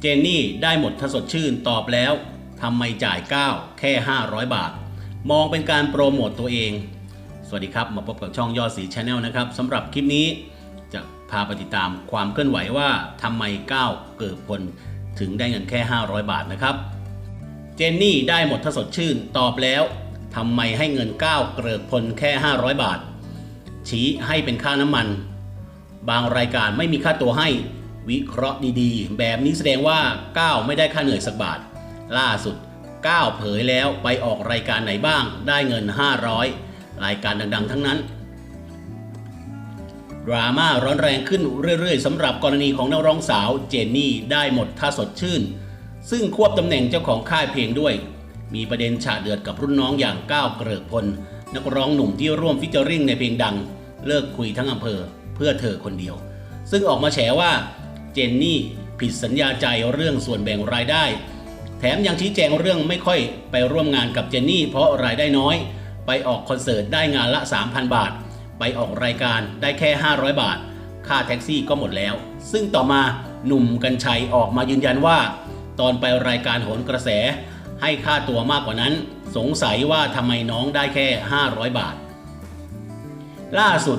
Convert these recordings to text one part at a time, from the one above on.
เจนนี่ได้หมดทสดชื่นตอบแล้วทำไมจ่าย9แค่ 500 บาท มองเป็นการโปรโมตตัวเอง สวัสดีครับ มาพบกับช่องยอดสีชาแนลนะครับสำหรับคลิปนี้จะพาไปติดตามความเคลื่อนไหวว่าทำไม9เกิดผลถึงได้เงินแค่ 500 บาทนะครับ เจนนี่ได้หมดทสดชื่นตอบแล้วทำไมให้เงิน9เกริกพลแค่ 500 บาท ชี้ให้เป็นค่าน้ำมัน บางรายการไม่มีค่าตัวให้ วิเคราะห์ดีๆ แบบนี้แสดงว่า9ไม่ได้ค่าเหนื่อยสักบาท ล่าสุด9เผยแล้วไปออกรายการไหนบ้าง ได้เงิน 500 รายการดังๆ ทั้งนั้น ดราม่าร้อนแรงขึ้นเรื่อยๆสำหรับกรณีของนักร้องสาวเจนนี่ได้หมดท่าสดชื่น ซึ่งควบตำแหน่งเจ้าของค่ายเพลงด้วย มีประเด็นฉาเดือดกับรุ่นน้องอย่างก้าวเกริกพล นักร้องหนุ่มที่ร่วมฟิชเจอริงในเพลงดัง เลิกคุยทั้งอำเภอเพื่อเธอคนเดียว ซึ่งออกมาแฉว่า จนนี่ผิดสัญญาใจเรื่องส่วนแบ่งรายได้ แถมยังชี้แจงเรื่องไม่ค่อยไปร่วมงานกับเจนนี่เพราะรายได้น้อย ไปออกคอนเสิร์ตได้งานละ 3,000 บาท ไปออกรายการได้แค่ 500 บาท ค่าแท็กซี่ก็หมดแล้ว ซึ่งต่อมาหนุ่มกัญชัยออกมายืนยันว่า ตอนไปรายการโหนกระแส ให้ค่าตัวมากกว่านั้น สงสัยว่าทำไมน้องได้แค่ 500 บาท ล่าสุด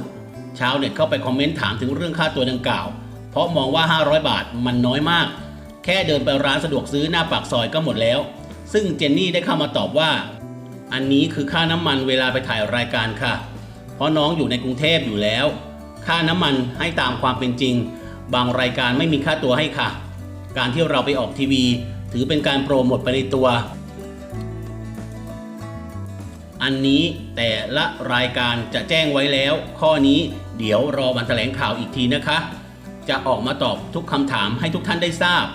ชาวเน็ตเข้าไปคอมเมนต์ถามถึงเรื่องค่าตัวดังกล่าว เพราะมองว่า 500 บาทมันน้อยมาก แค่เดินไปร้านสะดวกซื้อหน้าปากซอยก็หมดแล้ว ซึ่งเจนนี่ได้เข้ามาตอบว่า อันนี้คือค่าน้ำมันเวลาไปถ่ายรายการค่ะ เพราะน้องอยู่ในกรุงเทพอยู่แล้ว ค่าน้ำมันให้ตามความเป็นจริง บางรายการไม่มีค่าตัวให้ค่ะ การที่เราไปออกทีวี ถือเป็นการโปรโมทไปในตัว อันนี้แต่ละรายการจะแจ้งไว้แล้ว ข้อนี้เดี๋ยวรอวันแถลงข่าวอีกทีนะคะ จะออกมาตอบทุกคำถามให้ทุกท่านได้ทราบ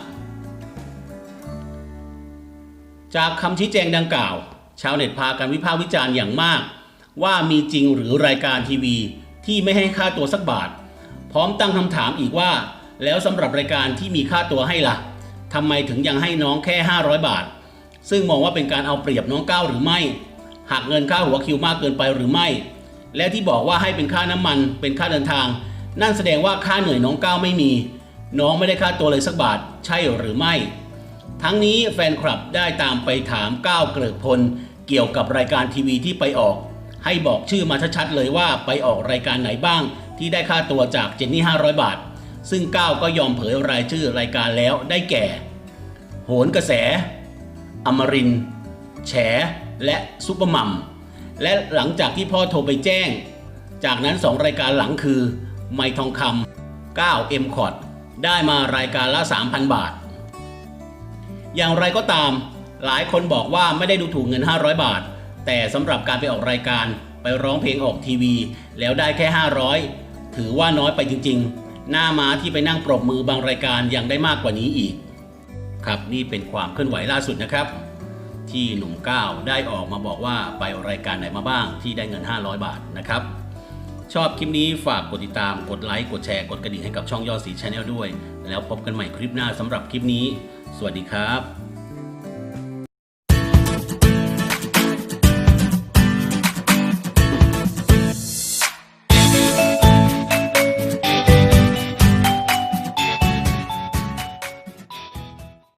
จากคำชี้แจงดังกล่าว ชาวเน็ตพากันวิพากษ์วิจารณ์อย่างมาก ว่ามีจริงหรือรายการทีวีที่ไม่ให้ค่าตัวสักบาท พร้อมตั้งคำถามอีกว่า แล้วสำหรับรายการที่มีค่าตัวให้ล่ะทำไมถึงยังให้น้องแค่ 500 บาท ซึ่งมองว่าเป็นการเอาเปรียบน้องก้าวหรือไม่หักเงินค่าหัวคิวมากเกินไปหรือไม่ และที่บอกว่าให้เป็นค่าน้ำมันเป็นค่าเดินทาง นั่นแสดงว่าค่าเหนื่อยน้องก้าวไม่มี น้องไม่ได้ค่าตัวเลยสักบาทใช่หรือไม่ ทั้งนี้แฟนคลับได้ตามไปถามก้าวเกริกพล เกี่ยวกับรายการทีวีที่ไปออก ให้บอกชื่อมาชัดๆเลยว่าไปออกรายการไหนบ้าง ที่ได้ค่าตัวจากเจนนี่500 บาท ซึ่งก้าวก็ยอมเผยรายชื่อรายการแล้วได้แก่ โหนกระแส อมรินแฉ และซุปเปอร์มัมและหลังจากที่พ่อโทรไปแจ้ง จากนั้น 2 รายการหลังคือ ไมทองคำ9 m c o t ได้มารายการละ 3,000 บาท อย่างไรก็ตาม หลายคนบอกว่าไม่ได้ดูถูกเงิน 500 บาท แต่สำหรับการไปออกรายการไปร้องเพลงออกทีวี แล้วได้แค่ 500 ถือว่าน้อยไปจริง ๆ หน้าม้าที่ไปนั่งปรบมือบางรายการยังได้มากกว่านี้อีก ครับนี่เป็นความเคลื่อนไหวล่าสุดนะครับ ที่หนุ่มก้าวได้ออกมาบอกว่าไปออรายการไหนมาบ้างที่ได้เงิน 500 บาทนะครับ ชอบคลิปนี้ฝากกดติดตาม กดไลค์ กดแชร์ กดกระดิ่งให้กับช่องยอดสีชาแนลด้วย แล้วพบกันใหม่คลิปหน้าสำหรับคลิปนี้ สวัสดีครับ